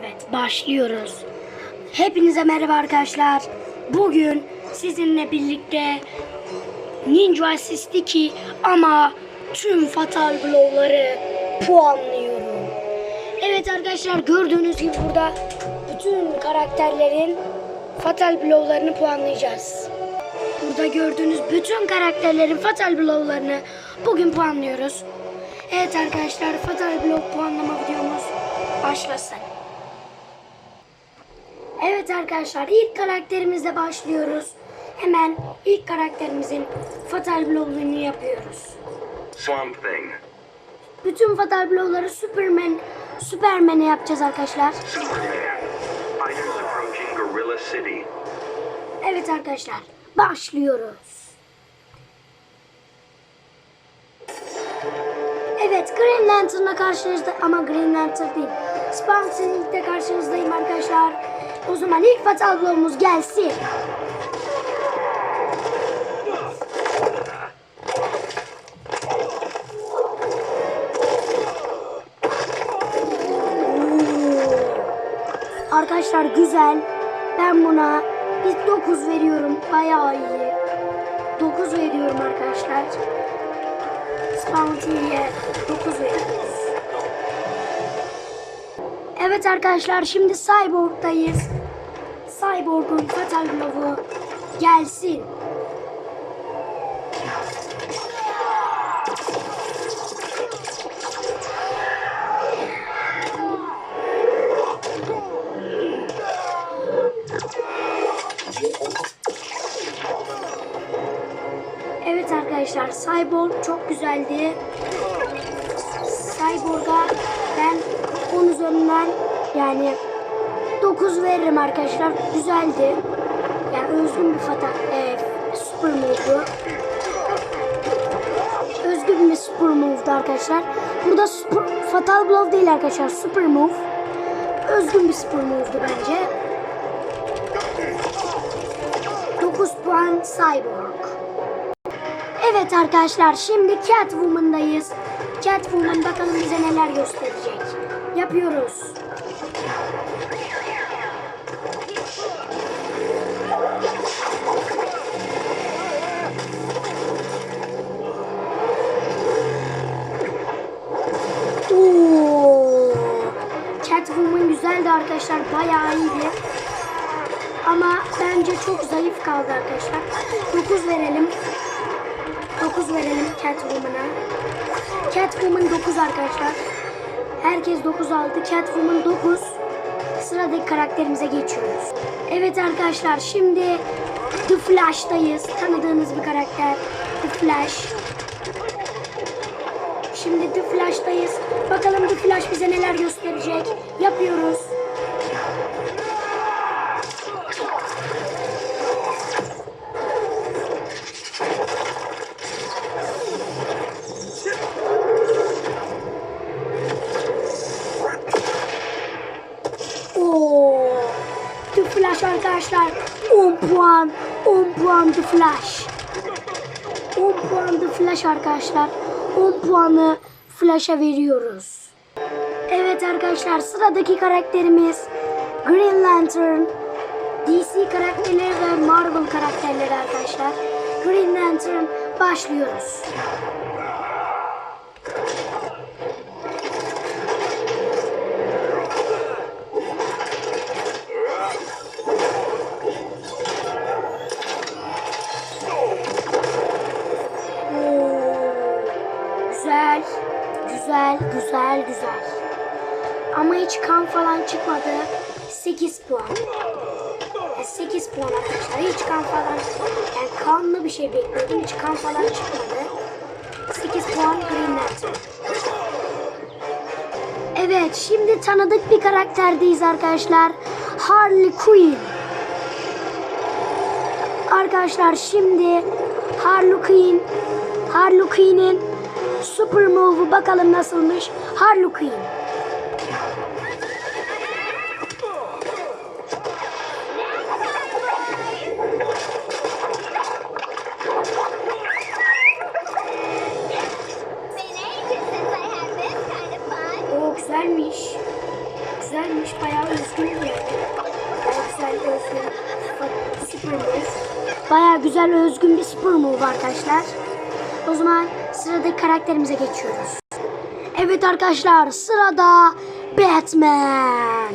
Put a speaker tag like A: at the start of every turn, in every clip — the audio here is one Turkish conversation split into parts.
A: Evet başlıyoruz. Hepinize merhaba arkadaşlar. Bugün sizinle birlikte Ninja Assist 2 ama tüm Fatal Blow'ları puanlıyorum. Evet arkadaşlar gördüğünüz gibi burada bütün karakterlerin Fatal Blow'larını puanlayacağız. Burada gördüğünüz bütün karakterlerin Fatal Blow'larını bugün puanlıyoruz. Evet arkadaşlar Fatal Blow puanlama videomuz başlasın. Evet arkadaşlar ilk karakterimizle başlıyoruz. Hemen ilk karakterimizin Fatal Blow'larını yapıyoruz.
B: Swamp Thing.
A: Bütün Fatal Blow'ları Superman, Superman'e yapacağız arkadaşlar.
B: Superman.
A: Evet arkadaşlar başlıyoruz. Evet Green Lantern'la karşınızda ama Green Lantern değil. Spawn'la karşınızdayım arkadaşlar. O zaman ilk Fatal Blow'umuz gelsin. Arkadaşlar güzel. Ben buna bir 9 veriyorum. Bayağı iyi. 9 veriyorum arkadaşlar. Spawn'ye 9 veriyoruz. Evet arkadaşlar şimdi Cyborg'dayız. Cyborg'un Fatal Blow'u gelsin. Evet arkadaşlar Cyborg çok güzeldi. Cyborg'a ben 10 üzerinden yani 9 veririm arkadaşlar. Güzeldi. Yani özgün bir fata, e, super move'du. Özgün bir super move'du arkadaşlar. Burada super, fatal blow değil arkadaşlar. Super move. Özgün bir super move'du bence. 9 puan Cyborg. Evet arkadaşlar şimdi Catwoman'dayız. Catwoman bakalım bize neler gösterecek. Yapıyoruz. Güzeldi arkadaşlar. Bayağı iyiydi. Ama bence çok zayıf kaldı arkadaşlar. 9 verelim. 9 verelim Catwoman'a. Catwoman 9 arkadaşlar. Herkes 9 aldı. Catwoman 9. Sıradaki karakterimize geçiyoruz. Evet arkadaşlar şimdi The Flash'tayız. Tanıdığınız bir karakter. The Flash. Şimdi The Flash'tayız. Bakalım The Flash bize neler gösterecek. Yapıyoruz. Oo. The Flash arkadaşlar 10 puan. 10 puan The Flash. 10 puan The Flash arkadaşlar. 10 puanı Flash'a veriyoruz. Evet arkadaşlar sıradaki karakterimiz Green Lantern. DC karakterleri ve Marvel karakterleri arkadaşlar. Green Lantern başlıyoruz. Hiç falan çıkmadı. 8 puan. E, 8 puan arkadaşlar. Hiç kan falan yani kanlı bir şey bekliyordum. Hiç kan falan çıkmadı. 8 puan Green. Evet, şimdi tanıdık bir karakterdeyiz arkadaşlar. Harley Quinn. Arkadaşlar şimdi Harley Quinn Harley Quinn'in Super Move'u bakalım nasılmış. Harley Quinn. Güzel özgün bir super move arkadaşlar. O zaman sıradaki karakterimize geçiyoruz. Evet arkadaşlar sırada Batman.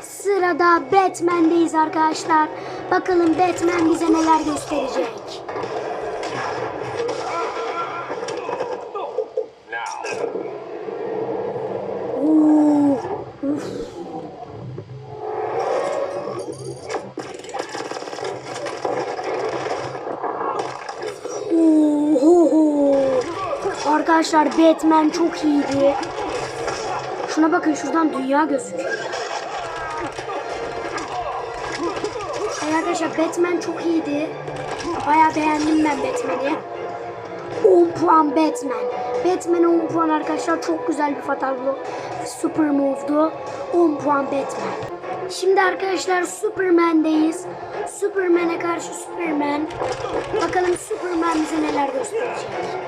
A: Sırada Batman'deyiz arkadaşlar. Bakalım Batman bize neler gösterecek. Arkadaşlar Batman çok iyiydi. Şuna bakın şuradan dünya gözüküyor. Ay arkadaşlar Batman çok iyiydi. Bayağı beğendim ben Batman'i. 10 puan Batman. Batman 10 puan arkadaşlar. Çok güzel bir fatal blow. Super move'du. 10 puan Batman. Şimdi arkadaşlar Superman'deyiz. Superman'e karşı Superman. Bakalım Superman bize neler gösterecek.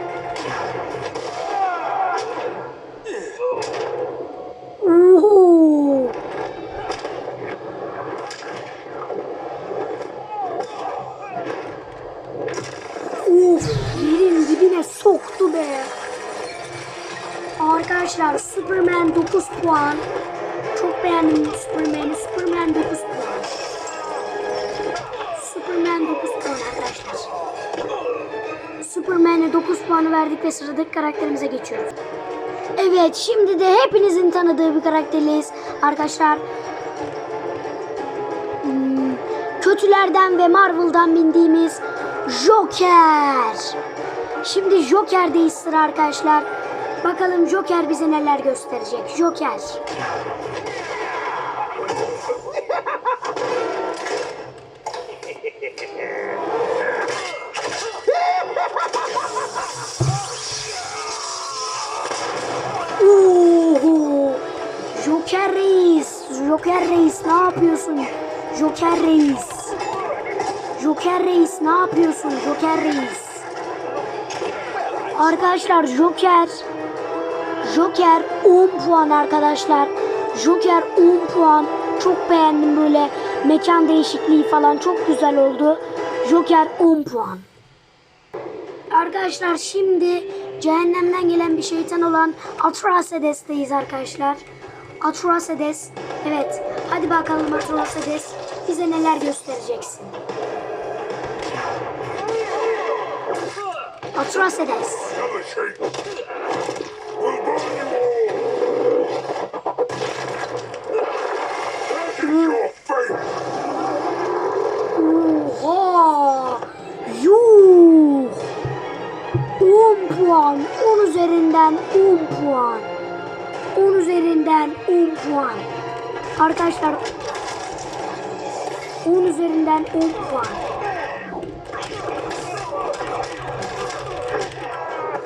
A: Arkadaşlar Superman 9 puan. Çok beğendim Superman'i. Superman 9 puan. Superman 9 puan arkadaşlar. Superman'e 9 puanı verdik ve sıradaki karakterimize geçiyoruz. Evet şimdi de hepinizin tanıdığı bir karakterliyiz arkadaşlar. Hmm, kötülerden ve Marvel'dan bindiğimiz Joker. Şimdi Joker'deyiz sıra arkadaşlar. Bakalım Joker bize neler gösterecek. Joker. Joker Reis. Joker Reis ne yapıyorsun? Joker Reis. Joker Reis ne yapıyorsun? Joker Reis. Arkadaşlar Joker. Joker 10 puan arkadaşlar. Joker 10 puan. Çok beğendim böyle mekan değişikliği falan çok güzel oldu. Joker 10 puan. Arkadaşlar şimdi cehennemden gelen bir şeytan olan Atrasedes'teyiz arkadaşlar. Atrasedes. Evet. Hadi bakalım Atrasedes. Bize neler göstereceksin. Atrasedes. Üzerinden 10 puan. 10 üzerinden 10 puan. Arkadaşlar 10 üzerinden 10 puan.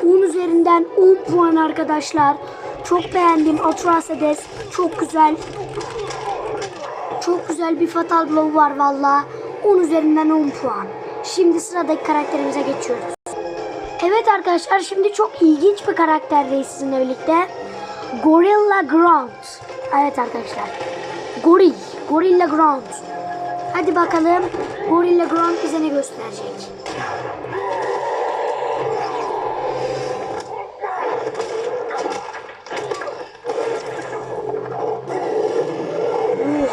A: 10 üzerinden 10 puan arkadaşlar. Çok beğendim. Atrasedes çok güzel. Çok güzel bir fatal blow var valla. 10 üzerinden 10 puan. Şimdi sıradaki karakterimize geçiyoruz. Evet arkadaşlar şimdi çok ilginç bir karakterdeyiz sizinle birlikte. Gorilla Ground. Evet arkadaşlar. Goril. Gorilla Ground. Hadi bakalım Gorilla Ground bize ne gösterecek?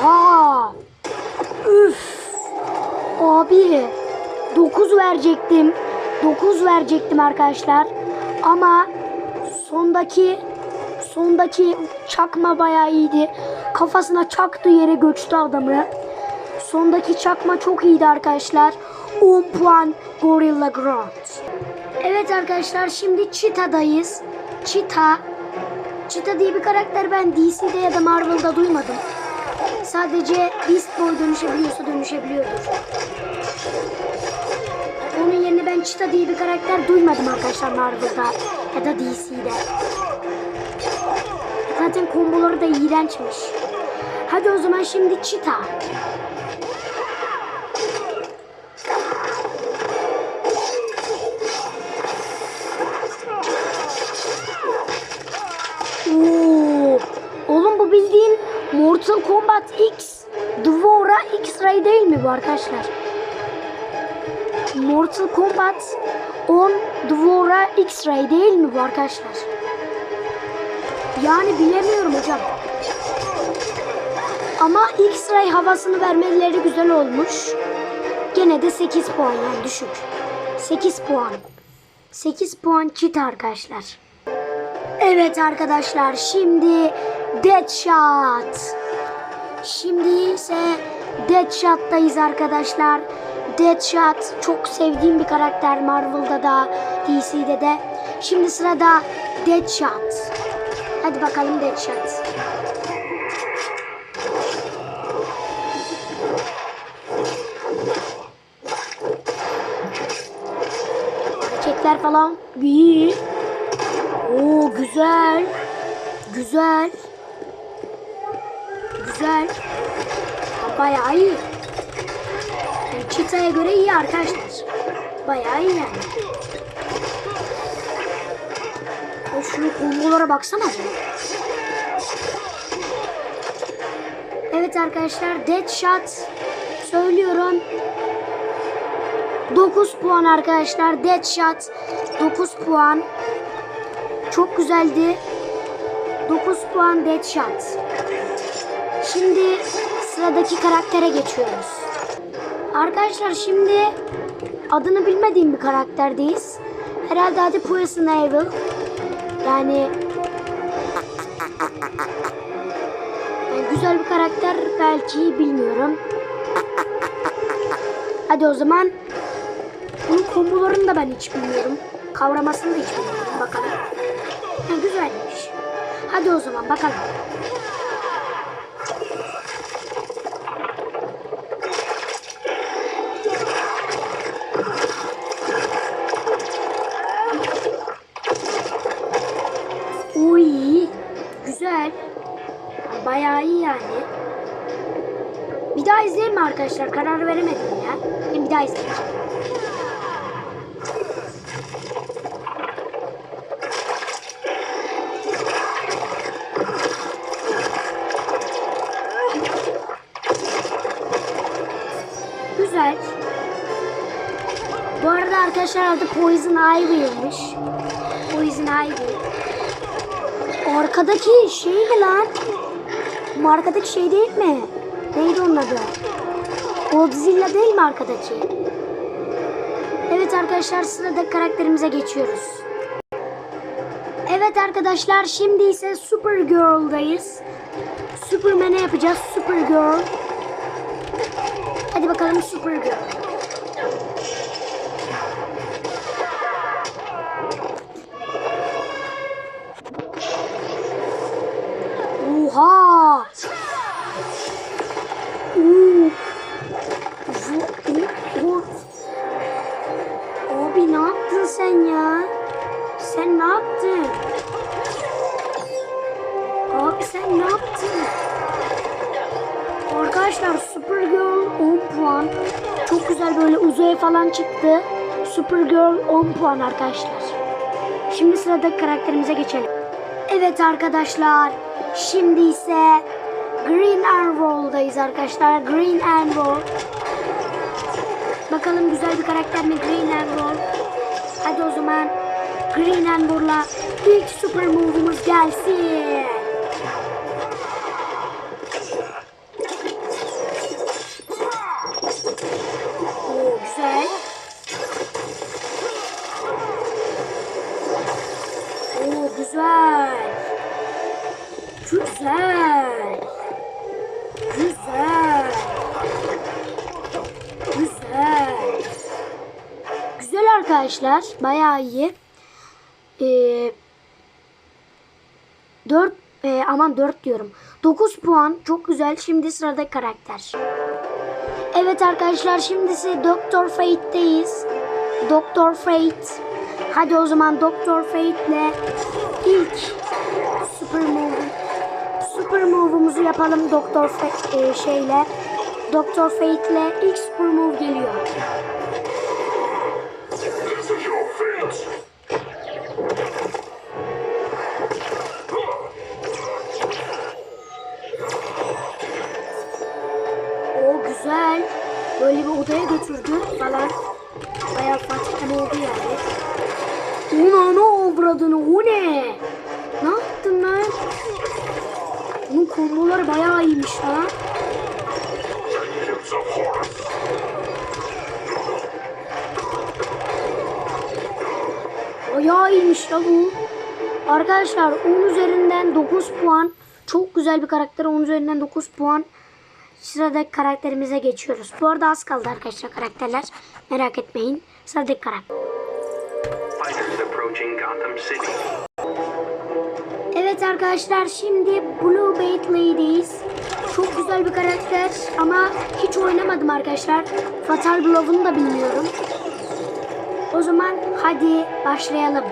A: Oha! Üf! Abi 9 verecektim. 9 verecektim arkadaşlar. Ama sondaki sondaki çakma bayağı iyiydi. Kafasına çaktı yere göçtü adamı. Sondaki çakma çok iyiydi arkadaşlar. 10 puan Gorilla Ground. Evet arkadaşlar şimdi Cheetah'dayız. Cheetah. Cheetah diye bir karakter ben DC'de ya da Marvel'da duymadım. Sadece Beast Boy dönüşebiliyorsa dönüşebiliyordur. Ben Cheetah diye bir karakter duymadım arkadaşlar Marvel'da ya da DC'de. Zaten komboları da iğrençmiş. Hadi o zaman şimdi Cheetah. Oo, Mortal Kombat X Dvora X-Ray değil mi bu arkadaşlar? Mortal Kombat 10 Dvora X-Ray değil mi bu arkadaşlar? Yani bilemiyorum hocam. Ama X-Ray havasını vermeleri güzel olmuş. Gene de 8 puan yani düşük. 8 puan. 8 puan çit arkadaşlar. Evet arkadaşlar şimdi Deadshot. Şimdi ise Deadshot'tayız arkadaşlar. Deadshot çok sevdiğim bir karakter Marvel'da da DC'de de. Şimdi sırada Deadshot. Hadi bakalım Deadshot. Hareketler falan iyi. Oo güzel. Güzel. Güzel. Bayağı iyi. Cheetah'ya göre iyi arkadaşlar. Bayağı iyi yani. O şu kombolara baksana. Evet arkadaşlar Deadshot söylüyorum. 9 puan arkadaşlar. Deadshot 9 puan. Çok güzeldi. 9 puan Deadshot. Şimdi sıradaki karaktere geçiyoruz. Arkadaşlar şimdi adını bilmediğim bir karakterdeyiz. Herhalde adı Poison Evil. Yani yani güzel bir karakter belki bilmiyorum. Hadi o zaman bunun kombolarını da ben hiç bilmiyorum. Kavramasını da hiç bilmiyorum. Bakalım. Ha, güzelmiş. Hadi o zaman bakalım. Arkadaşlar? Karar veremedim ya. Ben bir daha izleyeceğim. Güzel. Bu arada arkadaşlar adı Poison Ivy'ymiş. Poison Ivy. Arkadaki şey mi lan? Bu arkadaki şey değil mi? Neydi onun adı? Godzilla değil mi arkadaki? Evet arkadaşlar sırada karakterimize geçiyoruz. Evet arkadaşlar şimdi ise Supergirl'dayız. Superman'e yapacağız Supergirl. Hadi bakalım Supergirl. Çok güzel böyle uzaya falan çıktı. Supergirl 10 puan arkadaşlar. Şimdi sıradaki karakterimize geçelim. Evet arkadaşlar. Şimdi ise Green Arrow'dayız arkadaşlar. Green Arrow. Bakalım güzel bir karakter mi Green Arrow? Hadi o zaman Green Arrow'la ilk super move'umuz gelsin. Arkadaşlar. Bayağı iyi. Ee, 4 e, aman 4 diyorum. 9 puan. Çok güzel. Şimdi sırada karakter. Evet arkadaşlar şimdi ise Doktor Fate'deyiz. Doktor Fate. Hadi o zaman Doktor Fate'le ilk Super Move Super Move'umuzu yapalım Doktor Fa- e, şeyle. Doktor Fate'le ilk Super Move geliyor.
C: O güzel.
A: Böyle bir odaya götürdü falan. Bayağı Fatih'ten oldu yani. Ona ne avradını o ne? Ne yaptın lan? Bunun komboları bayağı iyiymiş lan. Ya bu. Arkadaşlar 10 üzerinden 9 puan. Çok güzel bir karakter. 10 üzerinden 9 puan. Sıradaki karakterimize geçiyoruz. Bu arada az kaldı arkadaşlar karakterler. Merak etmeyin. Sıradaki karakter. Evet arkadaşlar şimdi Blue Beetle'deyiz. Çok güzel bir karakter ama hiç oynamadım arkadaşlar. Fatal Blow'unu da bilmiyorum. O zaman hadi başlayalım.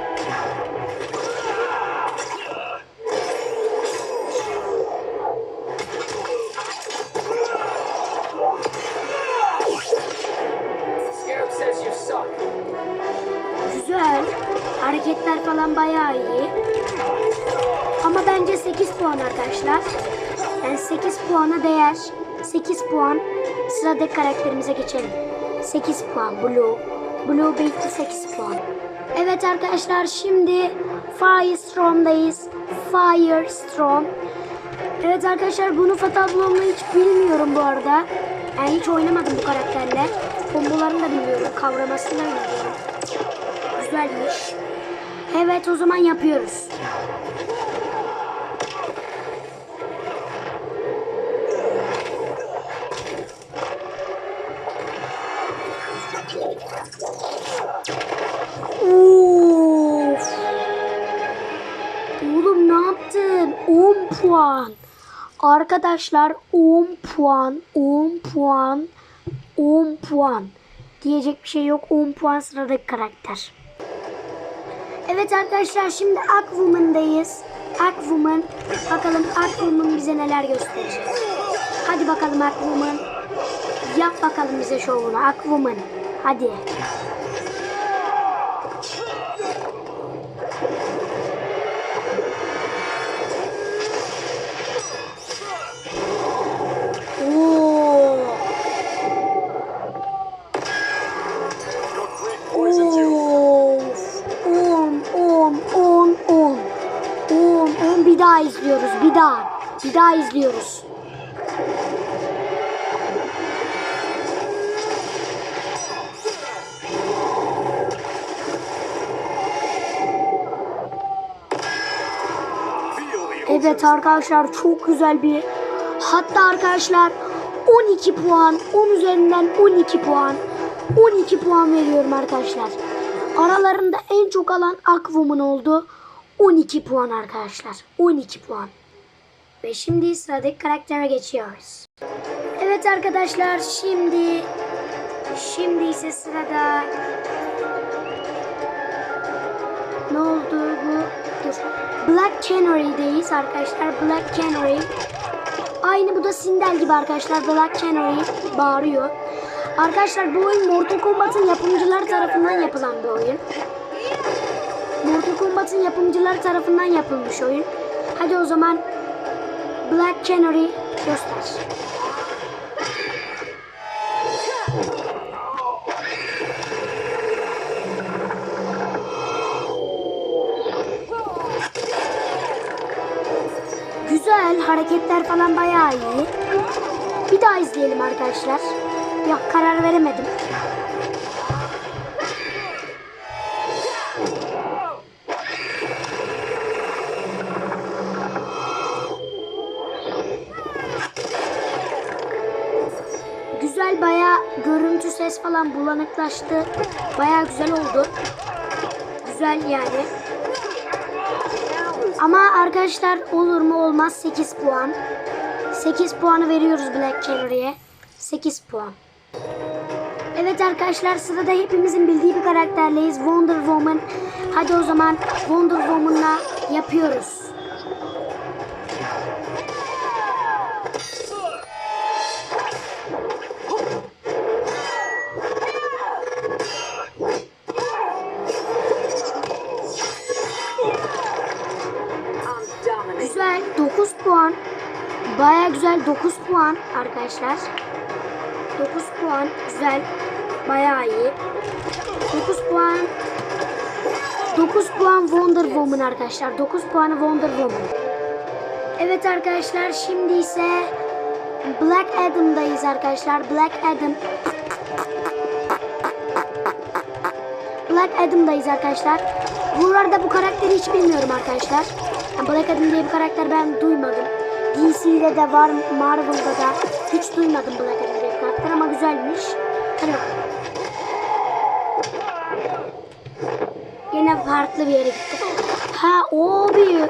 A: Bayağı iyi. Ama bence 8 puan arkadaşlar. Yani 8 puana değer. 8 puan. Sıradaki karakterimize geçelim. 8 puan Blue. Blue Beat'li 8 puan. Evet arkadaşlar şimdi Firestorm'dayız. Firestorm. Evet arkadaşlar bunu Fatal Blow'unu hiç bilmiyorum bu arada. Yani hiç oynamadım bu karakterle. Kombolarını da bilmiyorum. Kavramasını da bilmiyorum. Güzelmiş. Evet o zaman yapıyoruz. Oğlum ne yaptın? 10 puan. Arkadaşlar 10 puan, 10 puan, 10 puan. Diyecek bir şey yok. 10 puan sıradaki karakter. Evet arkadaşlar şimdi Aquaman'dayız. Aquaman. Bakalım Aquaman bize neler gösterecek. Hadi bakalım Aquaman. Yap bakalım bize şovunu Aquaman. Hadi. İzliyoruz. Bir daha. Bir daha izliyoruz. Evet arkadaşlar çok güzel bir hatta arkadaşlar 12 puan 10 üzerinden 12 puan 12 puan veriyorum arkadaşlar. Aralarında en çok alan Aquaman oldu. 12 puan arkadaşlar. 12 puan. Ve şimdi sıradaki karaktere geçiyoruz. Evet arkadaşlar şimdi şimdi ise sırada ne oldu bu? Dur. Black Canary'deyiz arkadaşlar. Black Canary. Aynı bu da Sindel gibi arkadaşlar. Black Canary bağırıyor. Arkadaşlar bu oyun Mortal Kombat'ın yapımcıları tarafından yapılan bir oyun. Mortal Kombat'ın yapımcıları tarafından yapılmış oyun. Hadi o zaman Black Canary göster. Güzel hareketler falan bayağı iyi. Bir daha izleyelim arkadaşlar. Ya karar veremedim. Görüntü ses falan bulanıklaştı. Bayağı güzel oldu. Güzel yani. Ama arkadaşlar olur mu olmaz 8 puan. 8 puanı veriyoruz Black Canary'e. 8 puan. Evet arkadaşlar sırada hepimizin bildiği bir karakterleyiz. Wonder Woman. Hadi o zaman Wonder Woman'la yapıyoruz. 9 puan. Baya güzel 9 puan arkadaşlar. 9 puan. Güzel. Bayağı iyi. 9 puan. 9 puan Wonder Woman arkadaşlar. 9 puanı Wonder Woman. Evet arkadaşlar şimdi ise Black Adam'dayız arkadaşlar. Black Adam. Black Adam'dayız arkadaşlar. Buralarda bu karakteri hiç bilmiyorum arkadaşlar. Black Adam diye bir karakter ben duymadım. DC'de de var, Marvel'da da hiç duymadım Black Adam diye bir karakter ama güzelmiş. Hadi bakalım. Yine farklı bir yere gitti. Ha o bir...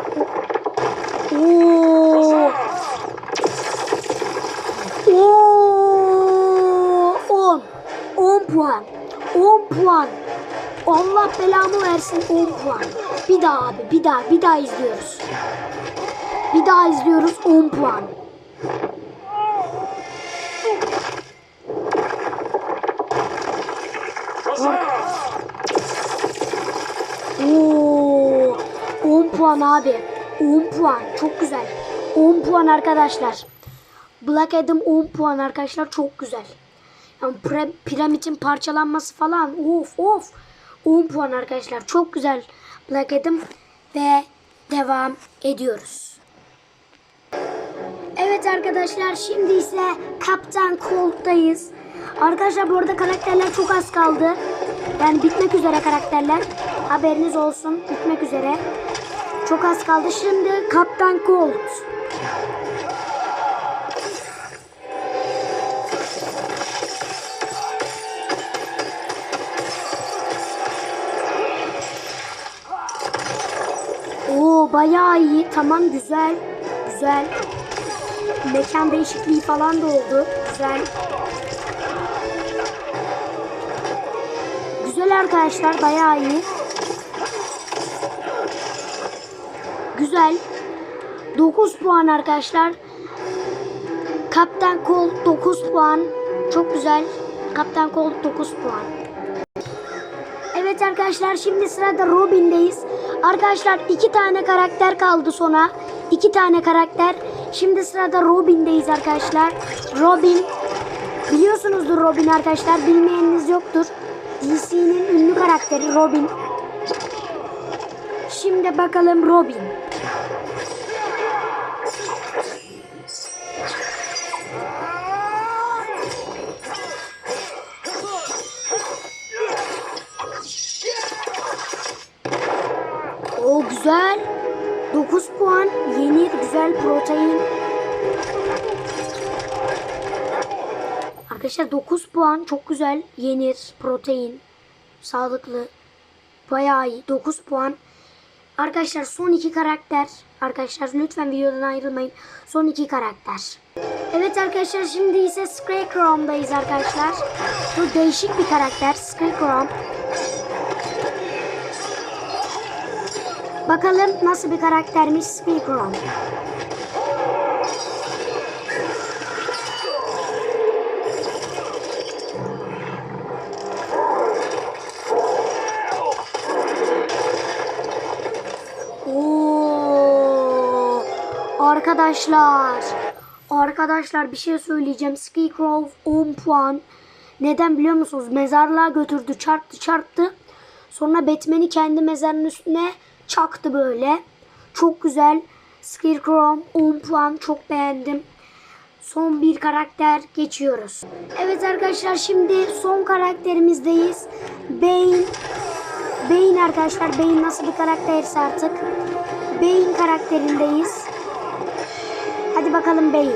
A: Oo. Oo. 10. 10 puan. 10 puan. Allah belamı versin 10 puan. Bir daha abi bir daha bir daha izliyoruz. Bir daha izliyoruz 10 puan. Oo, 10 puan abi. 10 puan. Çok güzel. 10 puan arkadaşlar. Black Adam 10 puan arkadaşlar. Çok güzel. Yani pre- piramidin parçalanması falan. Of of. 10 puan arkadaşlar. Çok güzel Black Adam. Ve devam ediyoruz. Evet arkadaşlar şimdi ise Kaptan Cold'dayız. Arkadaşlar bu arada karakterler çok az kaldı. Yani bitmek üzere karakterler. Haberiniz olsun bitmek üzere. Çok az kaldı. Şimdi Kaptan Cold. Bayağı iyi. Tamam güzel. Güzel. Mekan değişikliği falan da oldu. Güzel. Güzel arkadaşlar bayağı iyi. Güzel. 9 puan arkadaşlar. Kaptan Colt 9 puan. Çok güzel. Kaptan Colt 9 puan. Evet arkadaşlar şimdi sırada Robin'deyiz. Arkadaşlar iki tane karakter kaldı sona. İki tane karakter. Şimdi sırada Robin'deyiz arkadaşlar. Robin. Biliyorsunuzdur Robin arkadaşlar. Bilmeyeniniz yoktur. DC'nin ünlü karakteri Robin. Şimdi bakalım Robin. Güzel protein. Arkadaşlar 9 puan çok güzel. Yenir protein. Sağlıklı. Bayağı iyi. 9 puan. Arkadaşlar son iki karakter. Arkadaşlar lütfen videodan ayrılmayın. Son iki karakter. Evet arkadaşlar şimdi ise Scarecrow'dayız arkadaşlar. Bu değişik bir karakter. Scarecrow. Bakalım nasıl bir karaktermiş Scarecrow. Arkadaşlar. Arkadaşlar bir şey söyleyeceğim. Scarecrow 10 puan. Neden biliyor musunuz? Mezarlığa götürdü, çarptı, çarptı. Sonra Batman'i kendi mezarının üstüne çaktı böyle. Çok güzel. Scarecrow 10 puan. Çok beğendim. Son bir karakter geçiyoruz. Evet arkadaşlar şimdi son karakterimizdeyiz. Bane. Bane arkadaşlar. Bane nasıl bir karakterse artık. Bane karakterindeyiz. Hadi bakalım Bane.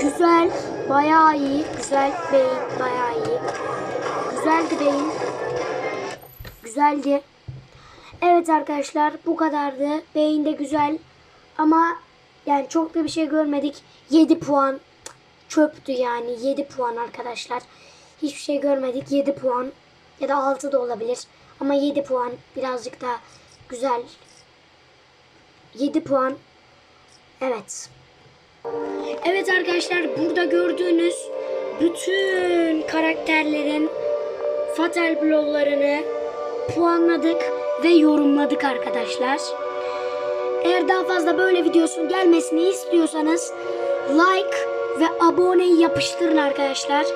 A: Güzel. Bayağı iyi. Güzel Bane. Bayağı iyi. Güzeldi Bane. Güzeldi. Evet arkadaşlar bu kadardı. Bane de güzel. Ama yani çok da bir şey görmedik. 7 puan çöptü yani. 7 puan arkadaşlar. Hiçbir şey görmedik. 7 puan. Ya da 6 da olabilir. Ama 7 puan birazcık da güzel. 7 puan. Evet. Evet arkadaşlar burada gördüğünüz bütün karakterlerin fatal blowlarını puanladık ve yorumladık arkadaşlar. Eğer daha fazla böyle videosun gelmesini istiyorsanız like ve aboneyi yapıştırın arkadaşlar.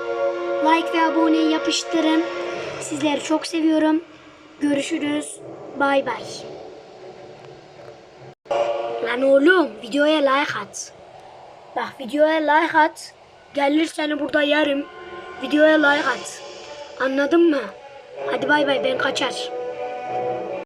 A: Like ve aboneyi yapıştırın. Sizleri çok seviyorum. Görüşürüz. Bay bay. Lan oğlum videoya like at. Bak videoya like at. Gelir seni burada yerim. Videoya like at. Anladın mı? Hadi bay bay ben kaçar.